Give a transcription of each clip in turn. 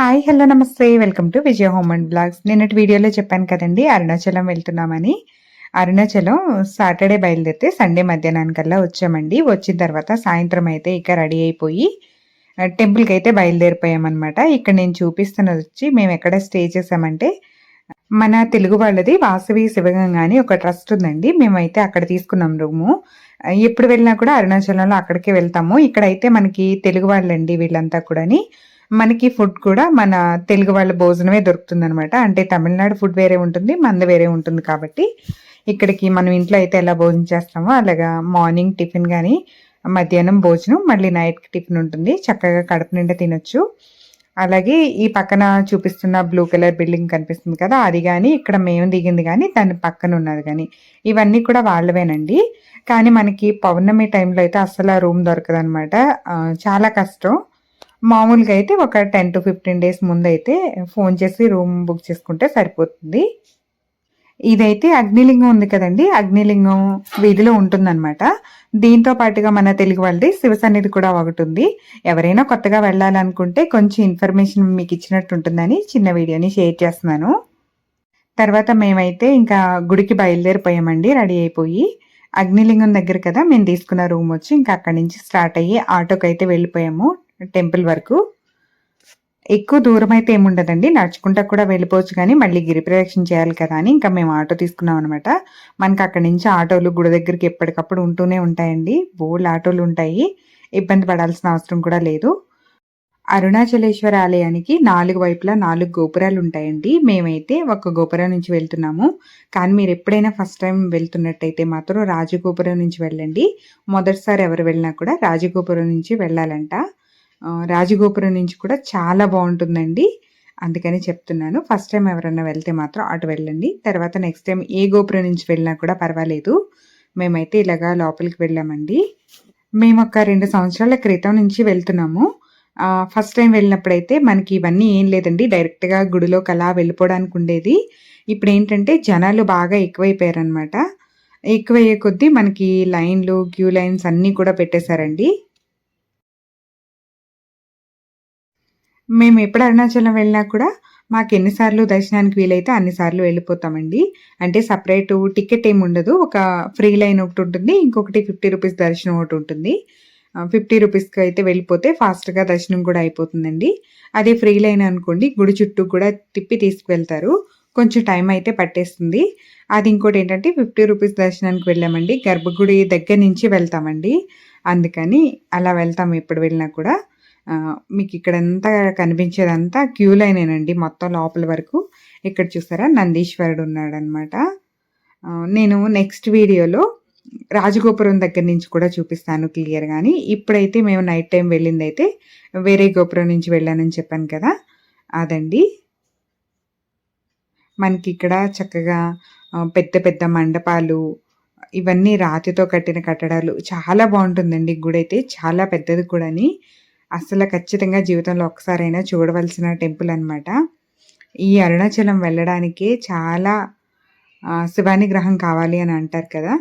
Hi hello namaste. Welcome to Vijaya home and blogs. నిన్నటి వీడియోలో చెప్పాను కదండి అరుణాచలం వెళ్తున్నామని. అరుణాచలం సాటర్డే బయలుదేరితే సండే మధ్యాహ్నానికల్లా వచ్చామండి. వచ్చిన తర్వాత సాయంత్రం అయితే ఇక రెడీ అయిపోయి టెంపుల్కి అయితే బయలుదేరిపోయామన్నమాట. ఇక్కడ నేను చూపిస్తున్నది వచ్చి మేము ఎక్కడ స్టే చేసామంటే మన తెలుగు వాళ్ళది వాసవి శివగంగా అని ఒక ట్రస్ట్ ఉందండి. మేమైతే అక్కడ తీసుకున్నాం రూము. ఎప్పుడు వెళ్ళినా కూడా అరుణాచలంలో అక్కడికే వెళ్తాము. ఇక్కడైతే మనకి తెలుగు వాళ్ళండి వీళ్ళంతా కూడాని. మనకి ఫుడ్ కూడా మన తెలుగు వాళ్ళ భోజనమే దొరుకుతుంది అనమాట అంటే తమిళనాడు ఫుడ్ వేరే ఉంటుంది మంద వేరే ఉంటుంది కాబట్టి ఇక్కడికి మనం ఇంట్లో అయితే ఎలా భోజనం చేస్తామో అలాగా మార్నింగ్ టిఫిన్ కానీ మధ్యాహ్నం భోజనం మళ్ళీ నైట్కి టిఫిన్ ఉంటుంది. చక్కగా కడుపు నిండా తినొచ్చు. అలాగే ఈ పక్కన చూపిస్తున్న బ్లూ కలర్ బిల్డింగ్ కనిపిస్తుంది కదా అది కానీ ఇక్కడ మేము దిగింది కానీ దాని పక్కన ఉన్నది కానీ ఇవన్నీ కూడా వాళ్ళవేనండి. కానీ మనకి పౌర్ణమి టైంలో అయితే అసలు ఆ రూమ్ దొరకదనమాట అనమాట చాలా కష్టం. మామూలుగా అయితే ఒక టెన్ టు ఫిఫ్టీన్ డేస్ ముందు అయితే ఫోన్ చేసి రూమ్ బుక్ చేసుకుంటే సరిపోతుంది. ఇదైతే అగ్నిలింగం ఉంది కదండి. అగ్నిలింగం వీధిలో ఉంటుందన్నమాట. దీంతో పాటుగా మన తెలుగు వాళ్ళది శివసన్నిధి కూడా ఒకటి ఉంది ఎవరైనా కొత్తగా వెళ్ళాలనుకుంటే కొంచెం ఇన్ఫర్మేషన్ మీకు ఇచ్చినట్టు ఉంటుందని చిన్న వీడియోని షేర్ చేస్తున్నాను. తర్వాత మేమైతే ఇంకా గుడికి బయలుదేరిపోయామండి రెడీ అయిపోయి. అగ్నిలింగం దగ్గర కదా మేము తీసుకున్న రూమ్ వచ్చి ఇంకా అక్కడి నుంచి స్టార్ట్ అయ్యి ఆటోకి అయితే వెళ్ళిపోయాము. టెంపుల్ వరకు. ఎక్కువ దూరం అయితే ఏముండదండి నడుచుకుంటా కూడా వెళ్ళిపోవచ్చు కానీ మళ్ళీ గిరి ప్రదక్షిణ చేయాలి కదా అని ఇంకా మేము ఆటో తీసుకున్నాం అనమాట మనకి అక్కడి నుంచి ఆటోలు గుడి దగ్గరికి ఎప్పటికప్పుడు ఉంటూనే ఉంటాయండి. బోల్డ్ ఆటోలు ఉంటాయి. ఇబ్బంది పడాల్సిన అవసరం కూడా లేదు. అరుణాచలేశ్వర ఆలయానికి నాలుగు వైపులా నాలుగు గోపురాలు ఉంటాయండి. మేమైతే ఒక గోపురం నుంచి వెళ్తున్నాము. కానీ మీరు ఎప్పుడైనా ఫస్ట్ టైం వెళ్తున్నట్టయితే మాత్రం రాజగోపురం నుంచి వెళ్ళండి. మొదటిసారి ఎవరు వెళ్ళినా కూడా రాజగోపురం నుంచి వెళ్ళాలంట. రాజగోపురం నుంచి కూడా చాలా బాగుంటుందండి. అందుకని చెప్తున్నాను. ఫస్ట్ టైం ఎవరైనా వెళ్తే మాత్రం అటు వెళ్ళండి. తర్వాత నెక్స్ట్ టైం ఏ గోపురం నుంచి వెళ్ళినా కూడా పర్వాలేదు. మేమైతే ఇలాగా లోపలికి వెళ్ళామండి. మేము ఒక రెండు సంవత్సరాల క్రితం నుంచి వెళ్తున్నాము. ఫస్ట్ టైం వెళ్ళినప్పుడైతే మనకి ఇవన్నీ ఏం లేదండి. డైరెక్ట్గా గుడిలోకి అలా వెళ్ళిపోవడానికి ఉండేది. ఇప్పుడు ఏంటంటే జనాలు బాగా ఎక్కువైపోయారనమాట ఎక్కువయ్యే కొద్దీ మనకి లైన్లు క్యూ లైన్స్ అన్నీ కూడా పెట్టేశారండి. మేము ఎప్పుడు అరుణాచలం వెళ్ళినా కూడా మాకు ఎన్నిసార్లు దర్శనానికి వీలైతే అన్నిసార్లు వెళ్ళిపోతామండి. అంటే సపరేట్ టికెట్ ఏమి ఉండదు. ఒక ఫ్రీ లైన్ ఒకటి ఉంటుంది. ఇంకొకటి ఫిఫ్టీ రూపీస్ దర్శనం ఒకటి ఉంటుంది. ఫిఫ్టీ రూపీస్కి అయితే వెళ్ళిపోతే ఫాస్ట్గా దర్శనం కూడా అయిపోతుందండి. అదే ఫ్రీ లైన్ అనుకోండి గుడి చుట్టూ కూడా తిప్పి తీసుకువెళ్తారు. కొంచెం టైం అయితే పట్టేస్తుంది. అది ఇంకోటి ఏంటంటే ఫిఫ్టీ రూపీస్ దర్శనానికి వెళ్ళామండి. గర్భగుడి దగ్గర నుంచి వెళ్తామండి. అందుకని అలా వెళ్తాం ఎప్పుడు వెళ్ళినా కూడా. మీకు మీకు ఇక్కడంతా కనిపించేదంతా క్యూ లైనేనండి మొత్తం లోపల వరకు. ఇక్కడ చూసారా? నందీశ్వరుడు ఉన్నాడనమాట నేను నెక్స్ట్ వీడియోలో రాజగోపురం దగ్గర నుంచి కూడా చూపిస్తాను క్లియర్ కానీ ఇప్పుడైతే మేము నైట్ టైం వెళ్ళింది అయితే వేరే గోపురం నుంచి వెళ్ళానని చెప్పాను కదా? అదండి. మనకి ఇక్కడ చక్కగా పెద్ద పెద్ద మండపాలు ఇవన్నీ రాతితో కట్టిన కట్టడాలు చాలా బాగుంటుందండి. గుడి అయితే చాలా పెద్దది కూడాని. అసలు ఖచ్చితంగా జీవితంలో ఒకసారైనా చూడవలసిన టెంపుల్ అనమాట ఈ అరుణాచలం వెళ్ళడానికి చాలా ఆ, శివానుగ్రహం కావాలి అని అంటారు కదా.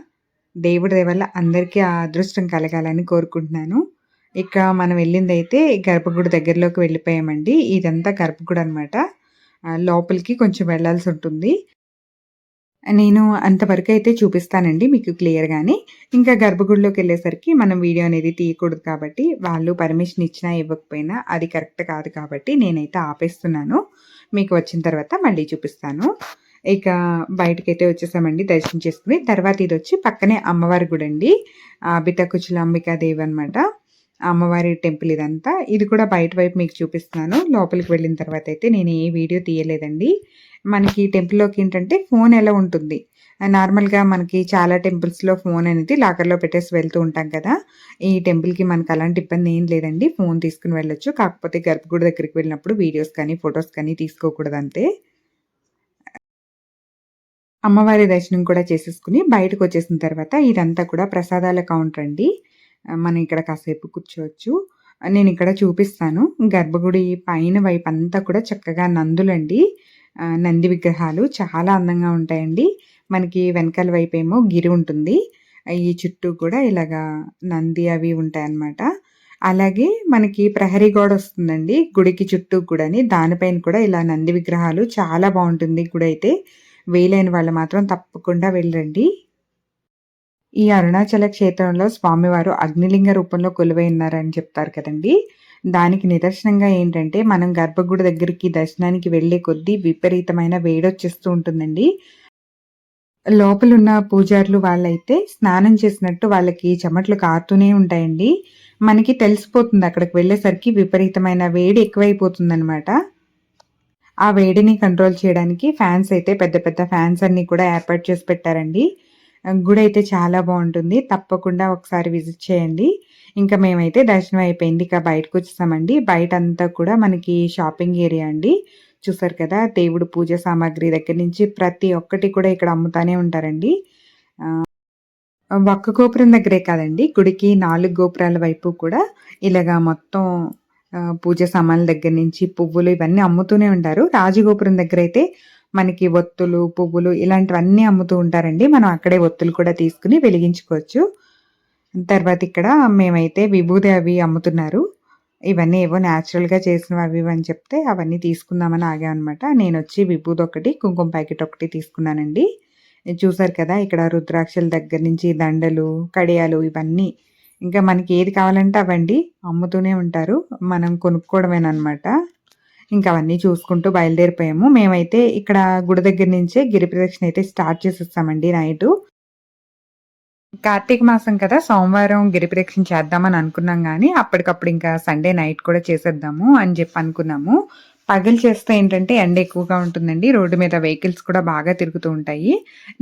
దేవుడి దయ వల్ల అందరికీ ఆ అదృష్టం కలగాలని కోరుకుంటున్నాను. ఇక మనం వెళ్ళింది అయితే గర్భగుడి దగ్గరలోకి వెళ్ళిపోయామండి. ఇదంతా గర్భగుడి అనమాట లోపలికి కొంచెం వెళ్ళాల్సి ఉంటుంది. నేను అంతవరకు అయితే చూపిస్తానండి మీకు క్లియర్గానే ఇంకా గర్భగుడిలోకి వెళ్ళేసరికి మనం వీడియో అనేది తీయకూడదు కాబట్టి వాళ్ళు పర్మిషన్ ఇచ్చినా ఇవ్వకపోయినా అది కరెక్ట్ కాదు కాబట్టి నేనైతే ఆపేస్తున్నాను. మీకు వచ్చిన తర్వాత మళ్ళీ చూపిస్తాను. ఇక బయటకైతే వచ్చేసామండి దర్శనం చేసుకుని. తర్వాత ఇది వచ్చి పక్కనే అమ్మవారి గుడి అండి. బితకుచుల అంబికాదేవి అనమాట అమ్మవారి టెంపుల్ ఇదంతా. ఇది కూడా బయట వైపు మీకు చూపిస్తున్నాను. లోపలికి వెళ్ళిన తర్వాత అయితే నేను ఏ వీడియో తీయలేదండి. మనకి టెంపుల్లోకి ఏంటంటే ఫోన్ ఎలా ఉంటుంది? నార్మల్గా మనకి చాలా టెంపుల్స్లో ఫోన్ అనేది లాకర్లో పెట్టేసి వెళ్తూ ఉంటాం కదా. ఈ టెంపుల్కి మనకు అలాంటి ఇబ్బంది ఏం లేదండి. ఫోన్ తీసుకుని వెళ్ళొచ్చు. కాకపోతే గర్భగుడి దగ్గరికి వెళ్ళినప్పుడు వీడియోస్ కానీ ఫొటోస్ కానీ తీసుకోకూడదు అంతే. అమ్మవారి దర్శనం కూడా చేసేసుకుని బయటకు వచ్చేసిన తర్వాత ఇదంతా కూడా ప్రసాదాల కౌంటర్ అండి. మనం ఇక్కడ కాసేపు కూర్చోవచ్చు. నేను ఇక్కడ చూపిస్తాను. గర్భగుడి పైన వైపు అంతా కూడా చక్కగా నందులండి. నంది విగ్రహాలు చాలా అందంగా ఉంటాయండి. మనకి వెనకాల వైపు ఏమో గిరి ఉంటుంది. ఈ చుట్టూ కూడా ఇలాగా నంది అవి ఉంటాయన్నమాట. అలాగే మనకి ప్రహరీ గోడ వస్తుందండి. గుడికి చుట్టూ కూడాని దానిపైన కూడా ఇలా నంది విగ్రహాలు చాలా బాగుంటుంది గుడి అయితే. వీలైన వాళ్ళు మాత్రం తప్పకుండా వెళ్ళండి. ఈ అరుణాచల క్షేత్రంలో స్వామివారు అగ్నిలింగ రూపంలో కొలువై ఉన్నారని చెప్తారు కదండి. దానికి నిదర్శనంగా ఏంటంటే మనం గర్భగుడి దగ్గరికి దర్శనానికి వెళ్ళే కొద్దీ విపరీతమైన వేడొచ్చేస్తూ ఉంటుందండి. లోపలున్న పూజారులు వాళ్ళైతే స్నానం చేసినట్టు వాళ్ళకి చెమట్లు కారుతూనే ఉంటాయండి. మనకి తెలిసిపోతుంది అక్కడికి వెళ్ళేసరికి విపరీతమైన వేడి ఎక్కువైపోతుందనమాట ఆ వేడిని కంట్రోల్ చేయడానికి ఫ్యాన్స్ అయితే పెద్ద పెద్ద ఫ్యాన్స్ అన్నీ కూడా ఏర్పాటు చేసి పెట్టారండి. గుడి అయితే చాలా బాగుంటుంది. తప్పకుండా ఒకసారి విజిట్ చేయండి. ఇంకా మేమైతే దర్శనం అయిపోయింది. ఇక బయటకు వచ్చేసామండి. బయట అంతా కూడా మనకి షాపింగ్ ఏరియా అండి. చూసారు కదా దేవుడు పూజ సామాగ్రి దగ్గర నుంచి ప్రతి ఒక్కటి కూడా ఇక్కడ అమ్ముతానే ఉంటారండి. ఒక్క గోపురం దగ్గరే కాదండి. గుడికి నాలుగు గోపురాల వైపు కూడా ఇలాగా మొత్తం పూజ సామాన్ల దగ్గర నుంచి పువ్వులు ఇవన్నీ అమ్ముతూనే ఉంటారు. రాజగోపురం దగ్గర అయితే మనకి ఒత్తులు పువ్వులు ఇలాంటివన్నీ అమ్ముతూ ఉంటారండి. మనం అక్కడే ఒత్తులు కూడా తీసుకుని వెలిగించుకోవచ్చు. తర్వాత ఇక్కడ మేమైతే విభూది అవి అమ్ముతున్నారు. ఇవన్నీ ఏవో న్యాచురల్గా చేసినవి అవి అని చెప్తే అవన్నీ తీసుకుందామని ఆగామన్నమాట. నేను వచ్చి విభూది ఒకటి కుంకుమ ప్యాకెట్ ఒకటి తీసుకున్నానండి. చూసారు కదా ఇక్కడ రుద్రాక్షల దగ్గర నుంచి దండలు కడియాలు ఇవన్నీ. ఇంకా మనకి ఏది కావాలంటే అవండి అమ్ముతూనే ఉంటారు. మనం కొనుక్కోవడమేనమాట ఇంకా అవన్నీ చూసుకుంటూ బయలుదేరిపోయాము. మేమైతే ఇక్కడ గుడి దగ్గర నుంచే గిరి ప్రదక్షిణ అయితే స్టార్ట్ చేసేస్తామండి నైట్. కార్తీక మాసం కదా సోమవారం గిరి ప్రదక్షిణ చేద్దామని అనుకున్నాం కానీ అప్పటికప్పుడు ఇంకా సండే నైట్ కూడా చేసేద్దాము అని చెప్పి అనుకున్నాము. పగలు చేస్తే ఏంటంటే ఎండ ఎక్కువగా ఉంటుందండి రోడ్డు మీద వెహికల్స్ కూడా బాగా తిరుగుతూ ఉంటాయి.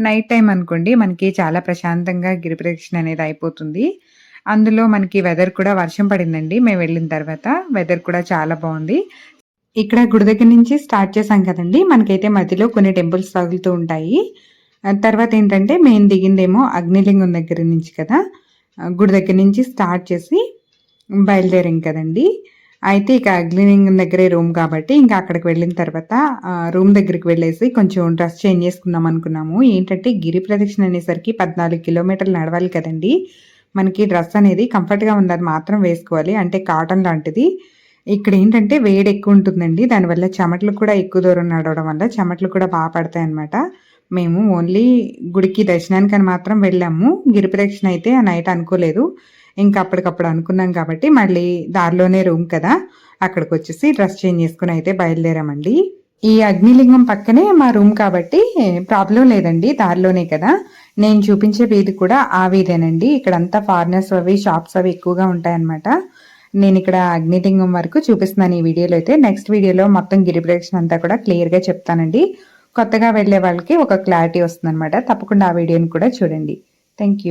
నైట్ టైం అనుకోండి మనకి చాలా ప్రశాంతంగా గిరి ప్రదక్షిణ అనేది అయిపోతుంది. అందులో మనకి వెదర్ కూడా వర్షం పడిందండి మేము వెళ్ళిన తర్వాత. వెదర్ కూడా చాలా బాగుంది. ఇక్కడ గుడి దగ్గర నుంచి స్టార్ట్ చేసాం కదండి. మనకైతే మధ్యలో కొన్ని టెంపుల్స్ తగులుతూ ఉంటాయి. తర్వాత ఏంటంటే మేము దిగిందేమో అగ్నిలింగం దగ్గర నుంచి కదా. గుడి దగ్గర నుంచి స్టార్ట్ చేసి బయలుదేరాం కదండి. అయితే ఇక అగ్నిలింగం దగ్గరే రూమ్ కాబట్టి ఇంకా అక్కడికి వెళ్ళిన తర్వాత రూమ్ దగ్గరికి వెళ్ళేసి కొంచెం డ్రెస్ చేంజ్ చేసుకుందాం అనుకున్నాము. ఏంటంటే గిరి ప్రదక్షిణ అనేసరికి పద్నాలుగు కిలోమీటర్లు నడవాలి కదండి. మనకి డ్రెస్ అనేది కంఫర్ట్గా ఉన్నది మాత్రం వేసుకోవాలి. అంటే కాటన్ లాంటిది. ఇక్కడ ఏంటంటే వేడి ఎక్కువ ఉంటుందండి దానివల్ల చెమటలు కూడా ఎక్కువ దూరం నడవడం వల్ల చెమటలు కూడా బాగా పడతాయి అనమాట మేము ఓన్లీ గుడికి దర్శనానికి అని మాత్రం వెళ్ళాము. గిరి అయితే ఆ నైట్ అనుకోలేదు. ఇంకా అప్పటికప్పుడు అనుకున్నాం కాబట్టి మళ్ళీ దారిలోనే రూమ్ కదా. అక్కడికి వచ్చేసి డ్రెస్ చేంజ్ చేసుకుని అయితే బయలుదేరామండి. ఈ అగ్నిలింగం పక్కనే మా రూమ్ కాబట్టి ప్రాబ్లం లేదండి. దారిలోనే కదా. నేను చూపించే వీధి కూడా ఆ వీధేనండి. ఇక్కడంతా ఫారినర్స్ అవి షాప్స్ అవి ఎక్కువగా ఉంటాయన్నమాట. నేను ఇక్కడ అగ్నిలింగం వరకు చూపిస్తున్నాను ఈ వీడియోలో అయితే. నెక్స్ట్ వీడియోలో మొత్తం గిరి ప్రదక్షిణ అంతా కూడా క్లియర్గా చెప్తానండి. కొత్తగా వెళ్ళే వాళ్ళకి ఒక క్లారిటీ వస్తుంది తప్పకుండా ఆ వీడియోని కూడా చూడండి. థ్యాంక్